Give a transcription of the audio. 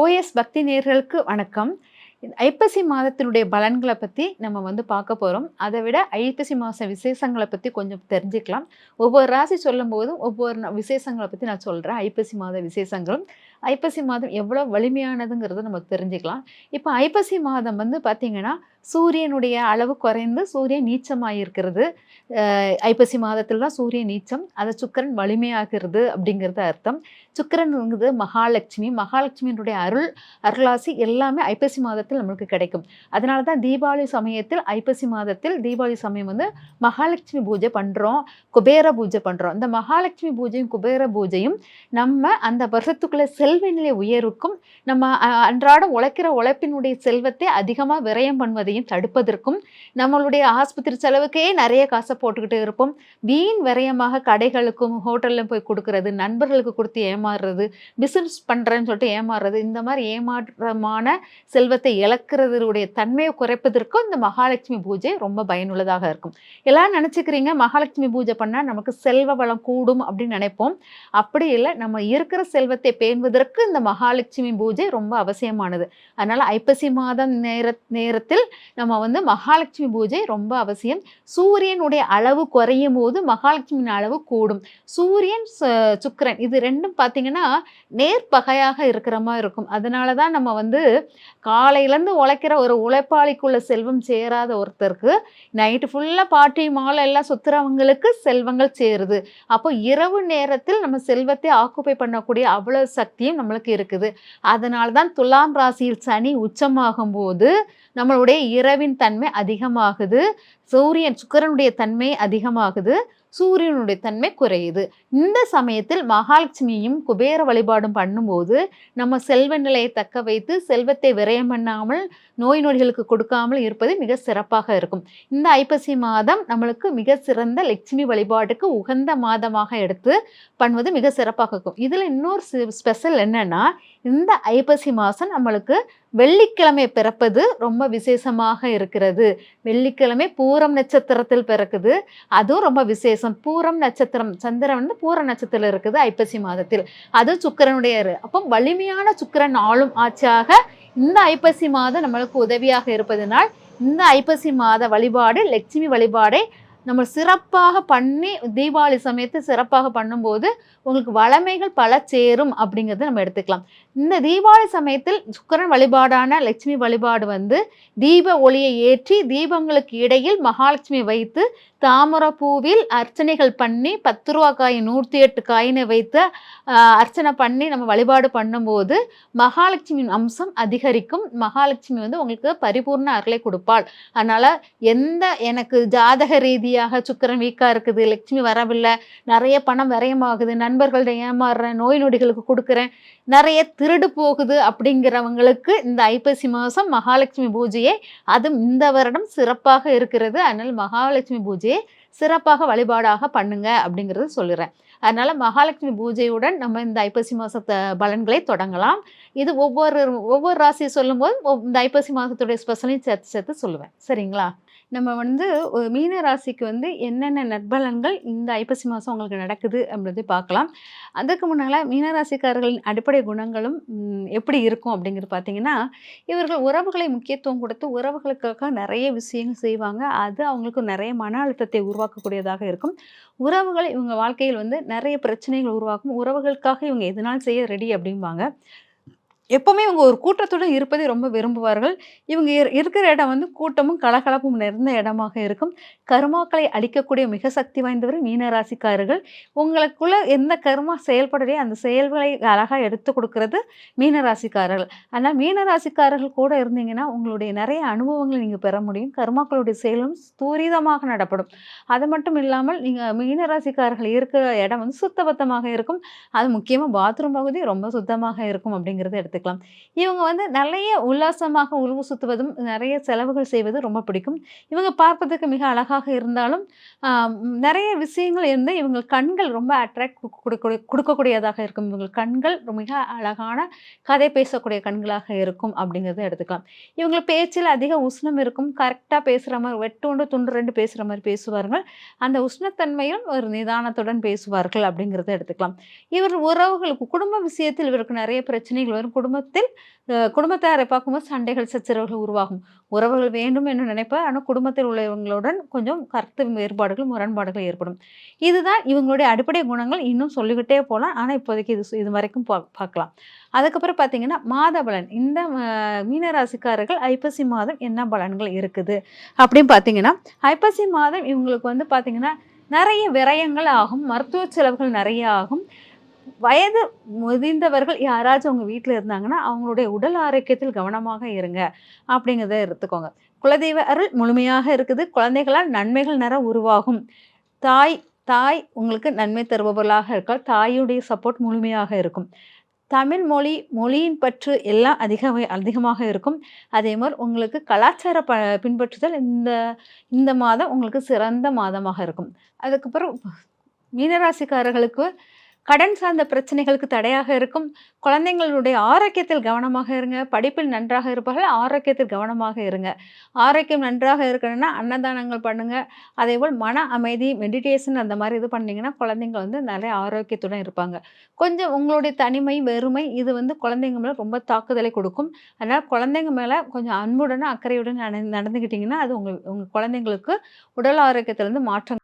OS பக்தி நேர்களுக்கு வணக்கம். ஐப்பசி மாதத்தினுடைய பலன்களை பற்றி நம்ம வந்து பார்க்க போகிறோம் அதை விட ஐப்பசி மாத விசேஷங்களை பற்றி கொஞ்சம் தெரிஞ்சுக்கலாம். ஒவ்வொரு ராசி சொல்லும் போதும் ஒவ்வொரு விசேஷங்களை பற்றி நான் சொல்கிறேன் ஐப்பசி மாத விசேஷங்களும். ஐப்பசி மாதம் எவ்வளோ வலிமையானதுங்கிறத நம்ம தெரிஞ்சுக்கலாம். இப்போ ஐப்பசி மாதம் வந்து பார்த்திங்கன்னா சூரியனுடைய அளவு குறைந்து சூரியன் நீச்சமாக இருக்கிறது ஐப்பசி மாதத்தில் தான் சூரியன் நீச்சம் அதை சுக்கிரன் வலிமையாகிறது அப்படிங்கிறது அர்த்தம். சுக்கரன்ங்கிறது மகாலட்சுமி மகாலட்சுமியினுடைய அருள் அருளாசி எல்லாமே ஐப்பசி மாதத்தில் நம்மளுக்கு கிடைக்கும். அதனால தான் தீபாவளி சமயத்தில் ஐப்பசி மாதத்தில் தீபாவளி சமயம் வந்து மகாலட்சுமி பூஜை பண்ணுறோம் குபேர பூஜை பண்ணுறோம் இந்த மகாலட்சுமி பூஜையும் குபேர பூஜையும் நம்ம அந்த வருஷத்துக்குள்ளே செல் செல்வ நிலை உயர்வுக்கும் நம்ம அன்றாடம் உழைக்கிற உழைப்பினுடைய செல்வத்தை அதிகமாக விரயம் பண்ணுவதையும் தடுப்பதற்கும் நம்மளுடைய ஆஸ்பத்திரி செலவுக்கே நிறைய காசை போட்டுக்கிட்டு இருப்போம். வீண் விரயமாக கடைகளுக்கும் ஹோட்டல்ல போய் கொடுக்கறது நண்பர்களுக்கு கொடுத்து ஏமாறுறது பிசினஸ் பண்ணுறேன்னு சொல்லிட்டு ஏமாறுறது இந்த மாதிரி ஏமாற்றமான செல்வத்தை இழக்கிறதுடைய தன்மையை குறைப்பதற்கும் இந்த மகாலட்சுமி பூஜை ரொம்ப பயனுள்ளதாக இருக்கும். எல்லாம் நினச்சிக்கிறீங்க மகாலட்சுமி பூஜை பண்ணால் நமக்கு செல்வ வளம் கூடும் அப்படின்னு நினைப்போம். அப்படி இல்லை நம்ம இருக்கிற செல்வத்தை பேணுவதற்கு இந்த மகாலட்சுமி பூஜை ரொம்ப அவசியமானது. அதனால் ஐப்பசி மாதம் நேர நேரத்தில் நம்ம வந்து மகாலட்சுமி பூஜை ரொம்ப அவசியம். சூரியனுடைய அளவு குறையும் போது மகாலட்சுமியின் அளவு கூடும். சூரியன் சுக்கரன் இது ரெண்டும் பார்த்தீங்கன்னா நேர்பகையாக இருக்கிற மாதிரி இருக்கும். அதனால தான் நம்ம வந்து காலையிலேருந்து உழைக்கிற ஒரு உழைப்பாளிக்குள்ள செல்வம் சேராத ஒருத்தருக்கு நைட்டு ஃபுல்லாக பாட்டி மாலை எல்லாம் சுற்றுறவங்களுக்கு செல்வங்கள் சேருது. அப்போ இரவு நேரத்தில் நம்ம செல்வத்தை ஆக்குப்பை பண்ணக்கூடிய அவ்வளோ சக்தியும் நம்மளுக்கு இருக்குது. அதனால தான் துலாம் ராசியில் சனி உச்சமாகும் போது நம்மளுடைய இரவின் தன்மை அதிகமாகுது. சூரியன் சுக்கிரனுடைய தன்மை அதிகமாகுது. சூரியனுடைய தன்மை குறையுது. இந்த சமயத்தில் மகாலட்சுமியும் குபேர வழிபாடும் பண்ணும்போது நம்ம செல்வ நிலையை தக்க வைத்து செல்வத்தை விரயம் பண்ணாமல் நோய் நொடிகளுக்கு கொடுக்காமல் இருப்பது மிக சிறப்பாக இருக்கும். இந்த ஐப்பசி மாதம் நம்மளுக்கு மிக சிறந்த லட்சுமி வழிபாட்டுக்கு உகந்த மாதமாக எடுத்து பண்ணுவது மிக சிறப்பாக இருக்கும். இதில் இன்னொரு ஸ்பெஷல் என்னன்னா இந்த ஐப்பசி மாதம் நம்மளுக்கு வெள்ளிக்கிழமை பிறப்பது ரொம்ப விசேஷமாக இருக்கிறது. வெள்ளிக்கிழமை பூரம் நட்சத்திரத்தில் பிறக்குது. அதுவும் ரொம்ப விசேஷம். பூரம் நட்சத்திரம் சந்திரன் வந்து பூர நட்சத்திரம் இருக்குது ஐப்பசி மாதத்தில். அது சுக்கரனுடைய அப்போ வலிமையான சுக்கிரன் ஆளும் ஆட்சியாக இந்த ஐப்பசி மாதம் நம்மளுக்கு உதவியாக இருப்பதனால் இந்த ஐப்பசி மாத வழிபாடு லட்சுமி வழிபாடை நம்ம சிறப்பாக பண்ணி தீபாவளி சமயத்து சிறப்பாக பண்ணும்போது உங்களுக்கு வளமைகள் பல சேரும் அப்படிங்கிறத நம்ம எடுத்துக்கலாம். இந்த தீபாவளி சமயத்தில் சுக்கரன் வழிபாடான லட்சுமி வழிபாடு வந்து தீப ஒளியை ஏற்றி தீபங்களுக்கு இடையில் மகாலட்சுமி வைத்து தாமரை பூவில் அர்ச்சனைகள் பண்ணி பத்து ரூபா காய் நூற்றி எட்டு காயினை வைத்து அர்ச்சனை பண்ணி நம்ம வழிபாடு பண்ணும்போது மகாலட்சுமியின் அம்சம் அதிகரிக்கும். மகாலட்சுமி வந்து உங்களுக்கு பரிபூர்ண அருளை கொடுப்பாள். அதனால் எந்த எனக்கு ஜாதக ரீதியாக சுக்கிரன் வீக்காக இருக்குது லட்சுமி வரவில்லை நிறைய பணம் விரயமாகுது நண்பர்கள்ட்ட ஏமாறுறேன் நோய் நொடிகளுக்கு கொடுக்குறேன் நிறைய திருடு போகுது அப்படிங்கிறவங்களுக்கு இந்த ஐப்பசி மாதம் மகாலட்சுமி பூஜையை அது இந்த வருடம் சிறப்பாக இருக்கிறது. அதனால் மகாலட்சுமி பூஜையை சிறப்பாக வழிபாடாக பண்ணுங்க அப்படிங்கிறத சொல்லுறேன். அதனால மகாலட்சுமி பூஜையுடன் நம்ம இந்த ஐப்பசி மாதத்தை பலன்களை தொடங்கலாம். இது ஒவ்வொரு ஒவ்வொரு ராசியை சொல்லும்போது இந்த ஐப்பசி மாதத்துடைய ஸ்பெஷலையும் சேர்த்து சேர்த்து சொல்லுவேன். சரிங்களா? நம்ம வந்து மீன ராசிக்கு வந்து என்னென்ன நற்பலன்கள் இந்த ஐப்பசி மாதம் உங்களுக்கு நடக்குது அப்படின்றதை பார்க்கலாம். அதுக்கு முன்னால் மீனராசிக்காரர்களின் அடிப்படை குணங்களும் எப்படி இருக்கும் அப்படிங்கிறது பார்த்தீங்கன்னா இவர்கள் உறவுகளை முக்கியத்துவம் கொடுத்து உறவுகளுக்காக நிறைய விஷயங்கள் செய்வாங்க. அது அவங்களுக்கு நிறைய மன அழுத்தத்தை உருவாக்கக்கூடியதாக இருக்கும். உறவுகள் இவங்க வாழ்க்கையில் வந்து நிறைய பிரச்சனைகள் உருவாக்கும். உறவுகளுக்காக இவங்க எதனால் செய்ய ரெடி அப்படிம்பாங்க. எப்போவுமே இவங்க ஒரு கூட்டத்துடன் இருப்பதை ரொம்ப விரும்புவார்கள். இவங்க இரு- இருக்கிற இடம் வந்து கூட்டமும் கலகலப்பும் நிறைந்த இடமாக இருக்கும். கருமாக்களை அழிக்கக்கூடிய மிக சக்தி வாய்ந்தவர் மீனராசிக்காரர்கள். உங்களுக்குள்ள எந்த கர்மா செயல்படுறே அந்த செயல்களை அழகாக எடுத்து கொடுக்கறது மீனராசிக்காரர்கள். ஆனால் மீனராசிக்காரர்கள் கூட இருந்தீங்கன்னா உங்களுடைய நிறைய அனுபவங்களை நீங்கள் பெற முடியும். கர்மாக்களுடைய செயலும் துரிதமாக நடப்படும். அது மட்டும் இல்லாமல் நீங்கள் மீனராசிக்காரர்கள் இருக்கிற இடம் வந்து சுத்தபத்தமாக இருக்கும். அது முக்கியமாக பாத்ரூம் பகுதி ரொம்ப சுத்தமாக இருக்கும் அப்படிங்கிறத எடுத்துக்கலாம். இவங்க வந்து நிறைய உல்லாசமாக உருவு சுற்றுவதும் நிறைய செலவுகள் செய்வது ரொம்ப பிடிக்கும். இவங்க பார்ப்பதற்கு மிக அழகாக இருந்தாலும் நிறைய விஷயங்கள் இருந்து இவங்க கண்கள் ரொம்ப அட்ராக்ட் கொடுக்கக்கூடிய கொடுக்கக்கூடியதாக இருக்கும். இவங்க கண்கள் மிக அழகான கதை பேசக்கூடிய கண்களாக இருக்கும் அப்படிங்கிறத எடுத்துக்கலாம். இவங்க பேச்சில் அதிக உஷ்ணம் இருக்கும். கரெக்டாக பேசுகிற மாதிரி வெட்டுண்டு துண்டு ரெண்டு பேசுகிற மாதிரி பேசுவார்கள். அந்த உஷ்ணத்தன்மையும் ஒரு நிதானத்துடன் பேசுவார்கள் அப்படிங்கிறத எடுத்துக்கலாம். இவர் உறவுகளுக்கு குடும்ப விஷயத்தில் இவருக்கு நிறைய பிரச்சனைகள் வரும். குடும்பத்தில் குடும்பத்தாரை பார்க்கும்போது சண்டைகள் சச்சரவுகள் உருவாகும். உறவுகள் வேண்டும் என்று நினைப்பார். ஆனால் குடும்பத்தில் உள்ளவங்களுடன் கொஞ்சம் கருத்து வேறுபாடுகள் முரண்பாடுகள் ஏற்படும். இதுதான் இவங்களுடைய அடிப்படை குணங்கள். இன்னும் சொல்லிக்கிட்டே போகலாம். ஆனால் இப்போதைக்கு இது இது வரைக்கும் பா பார்க்கலாம். அதுக்கப்புறம் பார்த்தீங்கன்னா மாத பலன். இந்த மீனராசிக்காரர்கள் ஐப்பசி மாதம் என்ன பலன்கள் இருக்குது? அப்படின்னு பார்த்தீங்கன்னா ஐப்பசி மாதம் இவங்களுக்கு வந்து பார்த்தீங்கன்னா நிறைய விரயங்கள் ஆகும். மருத்துவ செலவுகள் நிறைய ஆகும். வயது முதிர்ந்தவர்கள் யாராச்சும் உங்கள் வீட்டில் இருந்தாங்கன்னா அவங்களுடைய உடல் ஆரோக்கியத்தில் கவனமாக இருங்க. அப்படிங்கிறத எடுத்துக்கோங்க. குலதெய்வ அருள் முழுமையாக இருக்குது. குழந்தைகளால் நன்மைகள் நிற உருவாகும். தாய் தாய் உங்களுக்கு நன்மை தருபவர்களாக இருக்கால் தாயுடைய சப்போர்ட் முழுமையாக இருக்கும். தமிழ் மொழி மொழியின் பற்று எல்லாம் அதிக அதிகமாக இருக்கும். அதே மாதிரி உங்களுக்கு கலாச்சார ப பின்பற்றுதல் இந்த இந்த மாதம் உங்களுக்கு சிறந்த மாதமாக இருக்கும். அதுக்கப்புறம் மீனராசிக்காரர்களுக்கு கடன் சார்ந்த பிரச்சனைகளுக்கு தடையாக இருக்கும். குழந்தைங்களுடைய ஆரோக்கியத்தில் கவனமாக இருங்க. படிப்பில் நன்றாக இருப்பார்கள் ஆரோக்கியத்தில் கவனமாக இருங்க. ஆரோக்கியம் நன்றாக இருக்கணும்னா அன்னதானங்கள் பண்ணுங்க. அதேபோல் மன அமைதி மெடிடேஷன் அந்த மாதிரி இது பண்ணிங்கன்னா குழந்தைங்க வந்து நிறைய ஆரோக்கியத்துடன் இருப்பாங்க. கொஞ்சம் உங்களுடைய தனிமை வெறுமை இது வந்து குழந்தைங்க மேலே ரொம்ப தாக்குதலை கொடுக்கும். அதனால் குழந்தைங்க மேலே கொஞ்சம் அன்புடன் அக்கறையுடன் நடந்துக்கிட்டிங்கன்னா அது உங்கள் உங்கள் குழந்தைங்களுக்கு உடல் ஆரோக்கியத்திலேருந்து மாற்றம்